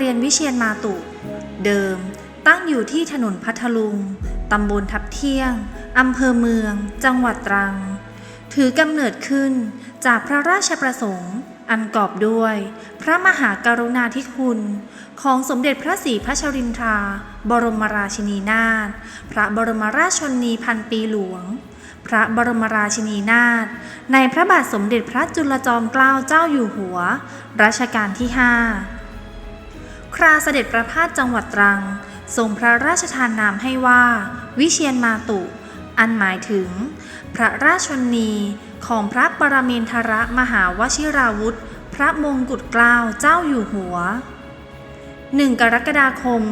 เรียนวิเชียนมาตุ เดิม ตั้งอยู่ที่ถนนพัทลุง ตำบลทับเที่ยง อำเภอเมือง จังหวัดตรัง ถือกำเนิดขึ้นจากพระราชประสงค์ อันกอบด้วย พระมหากรุณาธิคุณ ของสมเด็จพระศรีพัชรินทรา บรมราชินีนาถ พระบรมราชชนนีพันปีหลวงพระบรมราชินีนาถในพระบาทสมเด็จพระจุลจอมเกล้าเจ้าอยู่หัว รัชกาลที่ 5 ราเสด็จประพาสจังหวัดตรัง ทรงพระราชทานนามให้ว่า วิเชียนมาตุ อันหมายถึง พระราชนนีของพระปรเมนทรมหาวชิราวุธ พระมงกุฎเกล้าเจ้าอยู่หัว 1 กรกฎาคม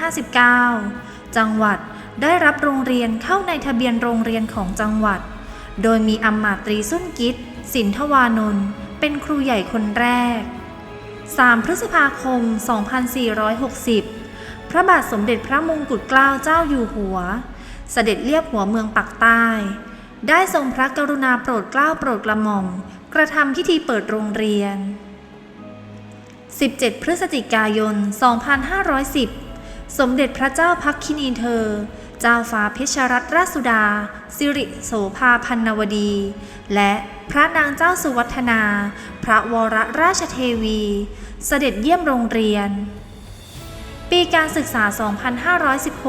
2459 จังหวัดได้รับโรงเรียนเข้าในทะเบียนโรงเรียนของจังหวัด โดยมีอัมมาตรีสุนกิจสินทวานนท์เป็นครูใหญ่คนแรก 3 พฤษภาคม 2460 พระบาทสมเด็จพระมงกุฎเกล้าเจ้าอยู่หัว เสด็จเรียบหัวเมืองปักใต้ ได้ทรงพระกรุณาโปรดเกล้าโปรดกระหม่อม กระทำพิธีเปิดโรงเรียน 17 พฤศจิกายน 2510 สมเด็จพระเจ้าพักคินีเธอ เจ้าฟ้าเพชรรัตนราชสุดา สิริโสภาพันนวดี และพระนางเจ้าสุวัฒนา พระวรราชเทวี เสด็จเยี่ยมโรงเรียน ปีการศึกษา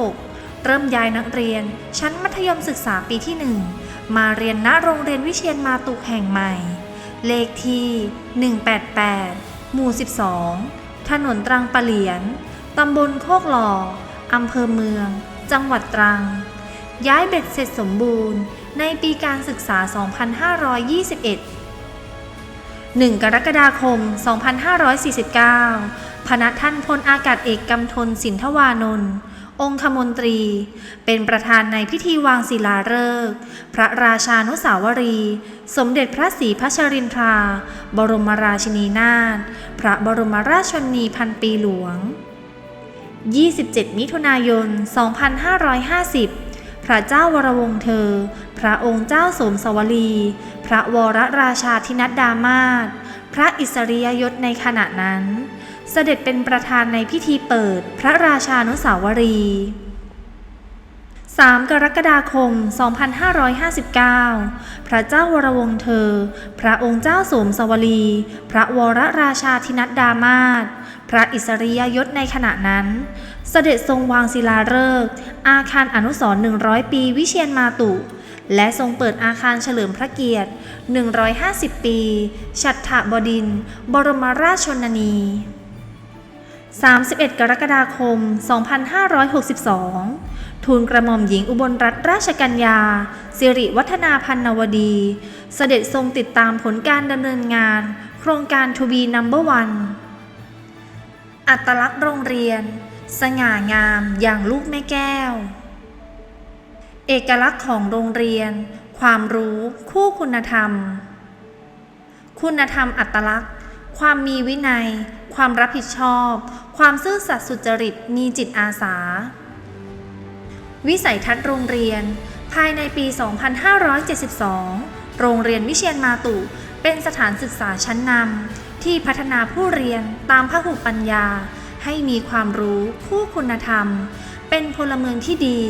2516 เริ่มย้ายนักเรียน ชั้นมัธยมศึกษาปีที่ 1 มาเรียนณโรงเรียนวิเชียนมาตุกแห่งใหม่ เลขที่ 188 หมู่ 12 ถนนตรังปะเหลียน ตำบลโคกหล่ออำเภอเมือง จังหวัดตรัง ย้ายเบ็ดเสร็จสมบูรณ์ ในปีการศึกษา 2521 1 กรกฎาคม 2549 พนักท่านพลอากาศเอกกำธลสินทวานนท์องคมนตรี เป็นประธานในพิธีวางศิลาฤกษ์พระราชานุสาวรี สมเด็จพระศรีพัชรินทรา บรมราชินีนาถ พระบรมราชชนนีพันปีหลวง 27 มิถุนายน 2550 พระเจ้าวรวงศ์เธอ พระองค์เจ้าสมสวลี พระวรราชาธินัดดามาศพระอิสริยยศในขณะนั้น เสด็จเป็นประธานในพิธีเปิดพระราชานุสาวรีย์ 3 กรกฎาคม 2559 พระเจ้าวรวงเธอ พระองค์เจ้าสมสวลี พระวรราชาธินัดดามาศพระอิสริยยศในขณะนั้น เสด็จทรงวางศิลาฤกษ์อาคารอนุสรณ์100 ปีวิเชียนมาตุ และทรงเปิดอาคารเฉลิมพระเกียรติ 150 ปีฉัตรบดิน บรมราชชนนี 31 กรกฎาคม 2562 ทูลกระหม่อมหญิงอุบลรัตนราชกัญญา สิริวัฒนาพันนวดี เสด็จทรงติดตามผลการดำเนินงาน โครงการทูบีนัมเบอร์วันอัตลักษณ์โรงเรียน สง่างามอย่างลูกแม่แก้ว เอกลักษณ์ของโรงเรียน ความรู้คู่คุณธรรม คุณธรรมอัตลักษณ์ ความมีวินัย ความรับผิดชอบ ความซื่อสัตย์สุจริตมีจิตอาสา วิสัยทัศน์โรงเรียน ภายในปี 2572 โรงเรียนวิเชียนมาตุ เป็นสถานศึกษาชั้นนำที่พัฒนาผู้เรียนตามพหุปัญญา ให้มีความรู้คู่คุณธรรม เป็นพลเมืองที่ดี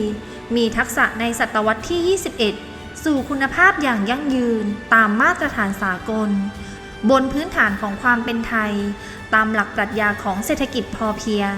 มีทักษะในศตวรรษที่ 21 สู่คุณภาพอย่างยั่งยืนตามมาตรฐานสากล บนพื้นฐานของความเป็นไทย ตามหลักปรัชญาของเศรษฐกิจพอเพียง